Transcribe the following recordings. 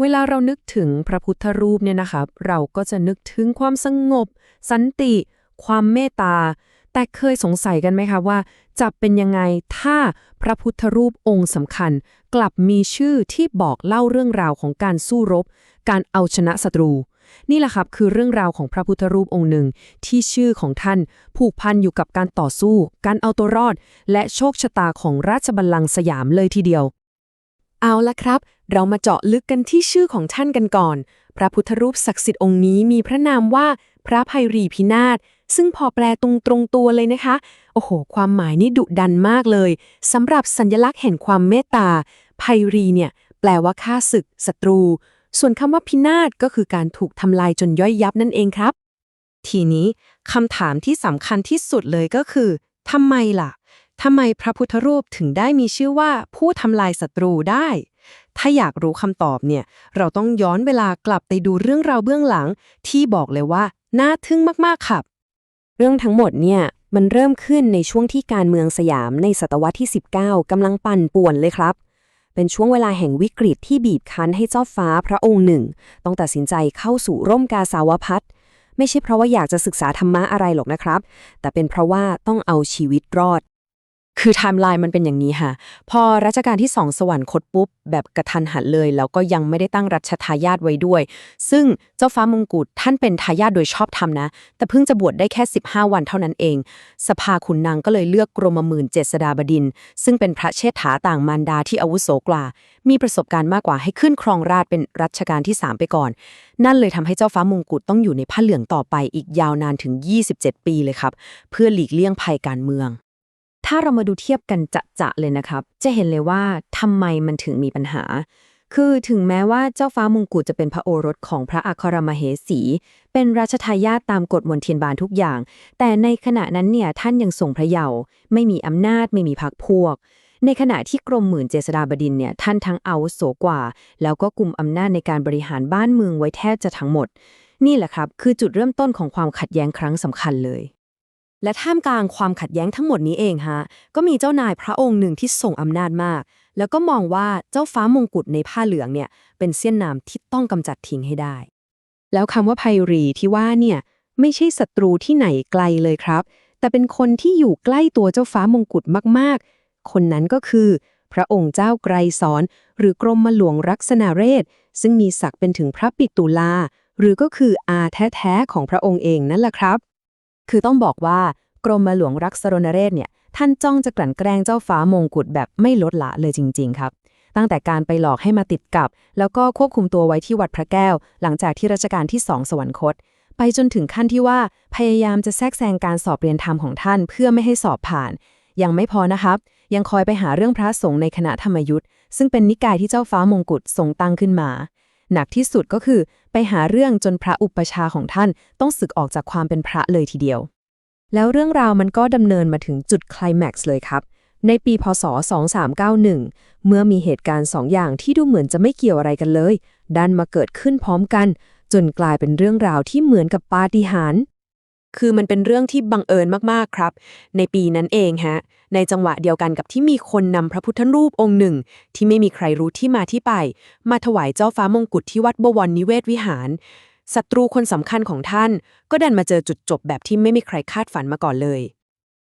เวลาเรานึกถึงพระพุทธรูปเนี่ยนะครับ เราก็จะนึกถึงความสงบ สันติ ความเมตตา แต่เคยสงสัยกันไหมคะว่า จะเป็นยังไงถ้าพระพุทธรูปองค์สำคัญ กลับมีชื่อที่บอกเล่าเรื่องราวของการสู้รบ การเอาชนะศัตรู นี่แหละครับคือเรื่องราวของพระพุทธรูปองค์หนึ่ง ที่ชื่อของท่านผูกพันอยู่กับการต่อสู้ การเอาตัวรอด และโชคชะตาของราชบัลลังก์สยามเลยทีเดียว เอาละครับ เรามาเจาะลึกกันที่ชื่อของท่านกันก่อน พระพุทธรูปศักดิ์สิทธิ์องค์นี้มีพระนามว่าพระภัยรีพินาศ ซึ่งพอแปลตรงตรงตัวเลยนะคะ โอ้โห ความหมายนี่ดุดันมากเลยสำหรับสัญลักษณ์แห่งความเมตตาภัยรีเนี่ย แปลว่าฆ่าศึกศัตรู ส่วนคำว่าพินาศก็คือการถูกทำลายจนย่อยยับนั่นเองครับ ทีนี้คำถามที่สำคัญที่สุดเลยก็คือทำไมล่ะ ทำไมพระพุทธรูปถึงได้มีชื่อว่าผู้ทำลายศัตรูได้ ถ้าอยากรู้คำตอบเนี่ย เราต้องย้อนเวลากลับไปดูเรื่องราวเบื้องหลัง ที่บอกเลยว่าน่าทึ่งมากๆครับ เรื่องทั้งหมดเนี่ยมันเริ่มขึ้นในช่วงที่การเมืองสยามในศตวรรษที่ 19กำลังปั่นป่วนเลยครับ เป็นช่วงเวลาแห่งวิกฤตที่บีบคั้นให้เจ้าฟ้าพระองค์หนึ่ง ต้องตัดสินใจเข้าสู่ร่มกาสาวพัฒไม่ใช่เพราะว่าอยากจะศึกษาธรรมะอะไรหรอกนะครับ แต่เป็นเพราะว่าต้องเอาชีวิตรอด คือไทม์ไลน์มันเป็นอย่างนี้ค่ะ พอรัชกาลที่สองสวรรคตปุ๊บ แบบกระทันหันเลย แล้วก็ยังไม่ได้ตั้งรัชทายาทไว้ด้วย ซึ่งเจ้าฟ้ามงกุฎท่านเป็นทายาทโดยชอบธรรมนะ แต่เพิ่งจะบวชได้แค่ 15 วันเท่านั้นเอง สภาขุนนางก็เลยเลือกกรมหมื่นเจษฎาบดิน ซึ่งเป็นพระเชษฐาต่างมารดาที่อาวุโสกว่า มีประสบการณ์มากกว่าให้ขึ้นครองราชเป็นรัชกาลที่ 3 ไปก่อน นั่นเลยทำให้เจ้าฟ้ามงกุฎต้องอยู่ในผ้าเหลืองต่อไปอีกยาวนานถึง 27 ปีเลยครับ เพื่อหลีกเลี่ยงภัยการเมือง ถ้าเรามาดูเทียบกันจะๆเลยนะครับ จะเห็นเลยว่าทำไมมันถึงมีปัญหา คือถึงแม้ว่าเจ้าฟ้ามงกุฎจะเป็นพระโอรสของพระอัครมเหสี เป็นราชทายาทตามกฎมนเทียนบานทุกอย่าง แต่ในขณะนั้นเนี่ยท่านยังทรงพระเยาว์ไม่มีอำนาจไม่มีพรรคพวก ในขณะที่กรมหมื่นเจษฎาบดินเนี่ยท่านทั้งอาวุโสกว่า แล้วก็กลุ่มอำนาจในการบริหารบ้านเมืองไว้แทบจะทั้งหมด นี่แหละครับ คือจุดเริ่มต้นของความขัดแย้งครั้งสำคัญเลย และท่ามกลางความขัดแย้งทั้งหมดนี้เองฮะ ก็มีเจ้านายพระองค์หนึ่งที่ทรงอำนาจมาก แล้วก็มองว่าเจ้าฟ้ามงกุฎในผ้าเหลืองเนี่ย เป็นเสี้ยนน้ำที่ต้องกำจัดทิ้งให้ได้ แล้วคำว่าไพรีที่ว่าเนี่ย ไม่ใช่ศัตรูที่ไหนไกลเลยครับ แต่เป็นคนที่อยู่ใกล้ตัวเจ้าฟ้ามงกุฎมากๆ คนนั้นก็คือ พระองค์เจ้าไกรสอน หรือกรมหลวงรักษณาเรศ ซึ่งมีศักดิ์เป็นถึงพระปิตุลา หรือก็คืออาแท้ๆของพระองค์เองนั่นแหละครับ คือต้องบอกว่ากรมหลวงรักษรณเรศเนี่ย ท่านจ้องจะกลั่นแกล้งเจ้าฟ้ามงกุฎแบบไม่ลดละเลยจริง ๆ ครับ ตั้งแต่การไปหลอกให้มาติดกับ แล้วก็ควบคุมตัวไว้ที่วัดพระแก้ว หลังจากที่รัชกาลที่สองสวรรคต ไปจนถึงขั้นที่ว่าพยายามจะแทรกแซงการสอบเรียนธรรมของท่าน เพื่อไม่ให้สอบผ่าน ยังไม่พอนะครับ ยังคอยไปหาเรื่องพระสงฆ์ในคณะธรรมยุทธ์ซึ่งเป็นนิกายที่เจ้าฟ้ามงกุฎทรงตั้งขึ้นมา หนักที่สุดก็คือไปหาเรื่องจนพระอุปชาของท่านต้องสึกออกจากความเป็นพระเลยทีเดียว แล้วเรื่องราวมันก็ดำเนินมาถึงจุดคลแม็กซ์เลยครับ ในปีพศ 2391 เมื่อมีเหตุการณ์สองอย่างที่ดูเหมือนจะไม่เกี่ยวอะไรกันเลย ดันมาเกิดขึ้นพร้อมกัน จนกลายเป็นเรื่องราวที่เหมือนกับปาฏิหาริย์ คือมันเป็นเรื่องที่บังเอิญมากๆครับ ในปีนั้นเองฮะ ในจังหวะเดียวกันกับที่มีคนนำพระพุทธรูปองค์หนึ่ง ที่ไม่มีใครรู้ที่มาที่ไป มาถวายเจ้าฟ้ามงกุฎที่วัดบวรนิเวศวิหารศัตรูคนสำคัญของท่าน ก็ดันมาเจอจุดจบแบบที่ไม่มีใครคาดฝันมาก่อนเลย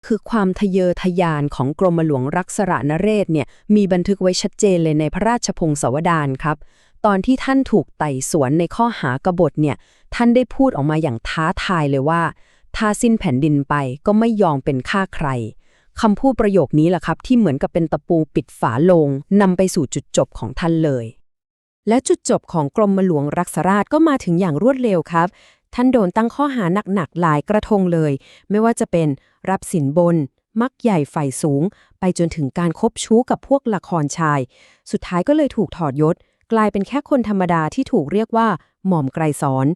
คือความทะเยอทะยานของกรมหลวงรักษรนเรศเนี่ยมีบันทึกไว้ชัดเจนเลยในพระราชพงศาวดารครับ ตอนที่ท่านถูกไต่สวนในข้อหากบฏเนี่ย ท่านได้พูดออกมาอย่างท้าทายเลยว่า ถ้าสิ้นแผ่นดินไปก็ไม่ยอมเป็นข้าใครคำพูดประโยคนี้แหละครับ ที่เหมือนกับเป็นตะปูปิดฝาลงนำไปสู่จุดจบของท่านเลย และจุดจบของกรมหลวงรักษราชก็มาถึงอย่างรวดเร็วครับ ท่านโดนตั้งข้อหาหนักๆหลายกระทงเลย ไม่ว่าจะเป็นรับสินบน มักใหญ่ไฟสูง ไปจนถึงการคบชู้กับพวกละครชาย สุดท้ายก็เลยถูกถอดยศ กลายเป็นแค่คนธรรมดาที่ถูกเรียกว่า หม่อมไกรสอน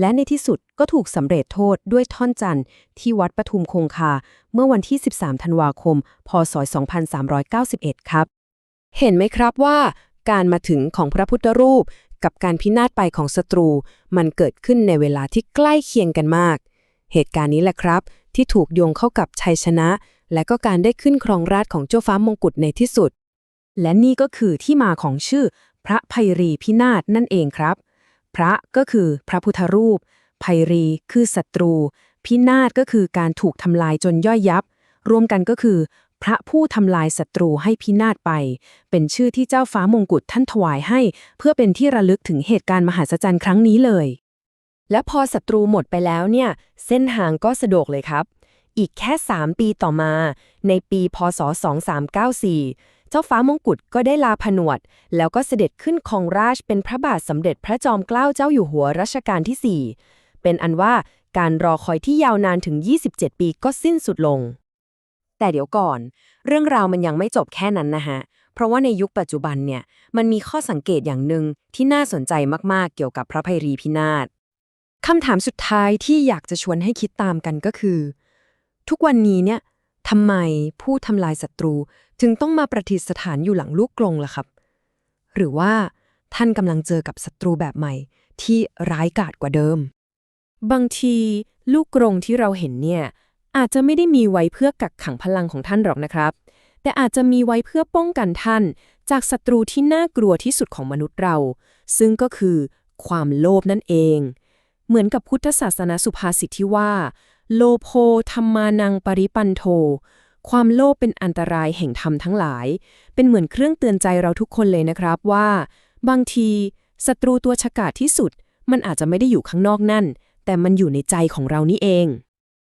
และในที่สุดก็ถูกสำเร็จโทษด้วยท่อนจันทร์ที่วัดปทุมคงคา เมื่อวันที่ 13 ธันวาคม พศ 2391 ครับ เห็นไหมครับว่า การมาถึงของพระพุทธรูป กับการพินาศไปของศัตรู มันเกิดขึ้นในเวลาที่ใกล้เคียงกันมาก เหตุการณ์นี้แหละครับ ที่ถูกโยงเข้ากับชัยชนะ และก็การได้ขึ้นครองราชของเจ้าฟ้ามงกุฎในที่สุดและนี่ก็คือที่มาของชื่อ พระไพรีพินาศนั่นเองครับ พระก็คือพระพุทธรูป ไพรีคือศัตรู พินาศก็คือการถูกทำลายจนย่อยยับ รวมกันก็คือ พระผู้ทำลายศัตรูให้พินาศไป เป็นชื่อที่เจ้าฟ้ามงกุฎท่านถวายให้ เพื่อเป็นที่ระลึกถึงเหตุการณ์มหัศจรรย์ครั้งนี้เลย และพอศัตรูหมดไปแล้วเนี่ย เส้นทางก็สะดวกเลยครับ อีกแค่ 3 ปีต่อมา ในปีพศ 2394 เจ้าฟ้ามงกุฎก็ได้ลาผนวด แล้วก็เสด็จขึ้นครองราชเป็นพระบาทสมเด็จพระจอมเกล้าเจ้าอยู่หัวรัชกาลที่ 4 เป็นอันว่าการรอคอยที่ยาวนานถึง 27 ปีก็สิ้นสุดลง แต่เดี๋ยวก่อน เรื่องราวมันยังไม่จบแค่นั้นนะฮะ เพราะว่าในยุคปัจจุบันเนี่ยมันมีข้อสังเกตอย่างหนึ่งที่น่าสนใจมากๆเกี่ยวกับพระไพรีพินาศคำถามสุดท้ายที่อยากจะชวนให้คิดตามกันก็คือ ทุกวันนี้เนี่ย ทำไมผู้ทำลายศัตรูถึงต้องมาประดิษฐานอยู่หลังลูกกรงล่ะครับ หรือว่าท่านกำลังเจอกับศัตรูแบบใหม่ ที่ร้ายกาจกว่าเดิม บางทีลูกกรงที่เราเห็นเนี่ย อาจจะไม่ได้มีไว้เพื่อกักขังพลังของท่านหรอกนะครับ แต่อาจจะมีไว้เพื่อป้องกันท่าน จากศัตรูที่น่ากลัวที่สุดของมนุษย์เรา ซึ่งก็คือความโลภนั่นเอง เหมือนกับพุทธศาสนาสุภาษิตที่ว่า โลโภธรรมานังปริปันโท ความโลภเป็นอันตรายแห่งธรรมทั้งหลาย เป็นเหมือนเครื่องเตือนใจเราทุกคนเลยนะครับว่า บางทีศัตรูตัวฉกาจที่สุด มันอาจจะไม่ได้อยู่ข้างนอกนั่น แต่มันอยู่ในใจของเรานี่เอง